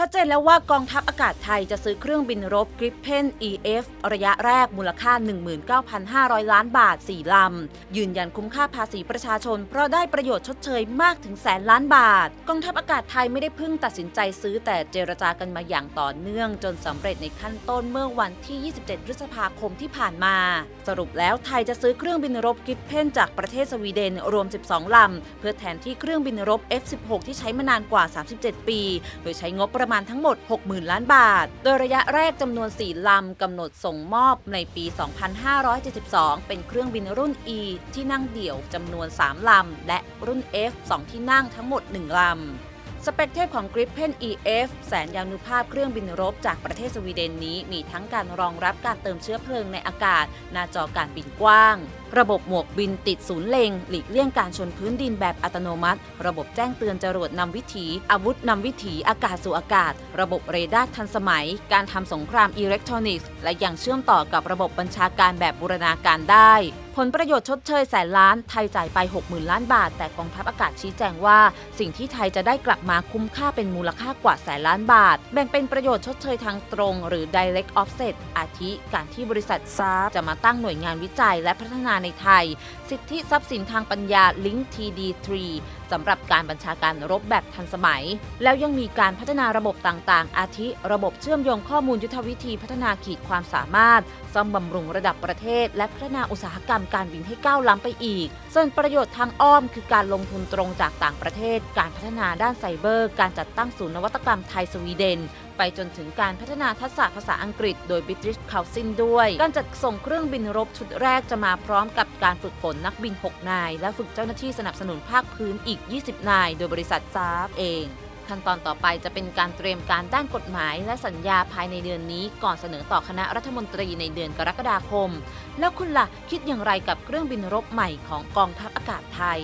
ชัดเจนแล้วว่ากองทัพอากาศไทยจะซื้อเครื่องบินรบ Gripen EF ระยะแรกมูลค่า 19,500 ล้านบาท 4 ลำ ยืนยันคุ้มค่าภาษีประชาชน เพราะได้ประโยชน์ชดเชยมากถึงแสนล้านบาท กองทัพอากาศไทยไม่ได้เพิ่งตัดสินใจซื้อแต่เจรจากันมาอย่างต่อเนื่อง จนสำเร็จในขั้นต้นเมื่อวันที่ 27 พฤษภาคมที่ผ่านมา สรุปแล้วไทยจะซื้อเครื่องบินรบ Gripen จากประเทศสวีเดนรวม 12 ลำ เพื่อแทนที่เครื่องบินรบ F-16 ที่ใช้มานานกว่า 37 ปี โดยใช้งบประมาณทั้งหมด 60,000 ล้านบาท โดยระยะแรกจำนวน 4 ลำกำหนดส่งมอบในปี 2572 เป็นเครื่องบินรุ่น E ที่นั่งเดี่ยวจำนวน 3 ลำ และรุ่น F 2 ที่นั่งทั้งหมด 1 ลำ สเปคเทพของ Gripen EF แสนยานุภาพเครื่องบินรบจากประเทศสวีเดนนี้ มีทั้งการรองรับการเติมเชื้อเพลิงในอากาศ หน้าจอการบินกว้าง ระบบหมวกบินติดศูนย์เลงหลีกเลี่ยงการชนพื้นดินแบบอัตโนมัติ ระบบแจ้งเตือนจรวดนำวิถี อาวุธนำวิถีอากาศสู่อากาศ ระบบเรดาร์ทันสมัย การทำสงครามอิเล็กทรอนิกส์ และยังเชื่อมต่อกับระบบบัญชาการแบบบูรณาการได้ ผลประโยชน์ชดเชยแสนล้าน ไทยจ่ายไป 60,000 ล้านบาท แต่กองทัพอากาศชี้แจงว่า สิ่งที่ไทยจะได้กลับมาคุ้มค่าเป็นมูลค่ากว่าแสนล้านบาท แบ่งเป็นประโยชน์ชดเชยทางตรง หรือ direct offset อาทิการที่บริษัทซาจะมาตั้งหน่วยงานวิจัยและพัฒนาในไทย สิทธิทรัพย์สินทางปัญญา Link TD3 สำหรับการบัญชาการรบแบบทันสมัย แล้วยังมีการพัฒนาระบบต่างๆ อาทิระบบเชื่อมโยงข้อมูลยุทธวิธีพัฒนาขีดความสามารถซ่อมบำรุงระดับประเทศ และพัฒนาอุตสาหกรรมการบินให้ก้าวล้ำไปอีก ส่วนประโยชน์ทางอ้อมคือการลงทุนตรงจากต่างประเทศ การพัฒนาด้านไซเบอร์ การจัดตั้งศูนย์นวัตกรรมไทยสวีเดน ไปจนถึงการพัฒนาทักษะภาษาอังกฤษโดย British Council ด้วย การจัดส่งเครื่องบินรบชุดแรกจะมาพร้อมกับการฝึกฝนนักบิน 6 นาย และฝึกเจ้าหน้าที่สนับสนุนภาคพื้นอีก 20 นาย โดยบริษัทซาฟเอง ขั้นตอนต่อไปจะเป็นการเตรียมการด้านกฎหมาย และสัญญาภายในเดือนนี้ ก่อนเสนอต่อคณะรัฐมนตรีในเดือนกรกฎาคม แล้วคุณล่ะคิดอย่างไรกับเครื่องบินรบใหม่ของกองทัพอากาศไทย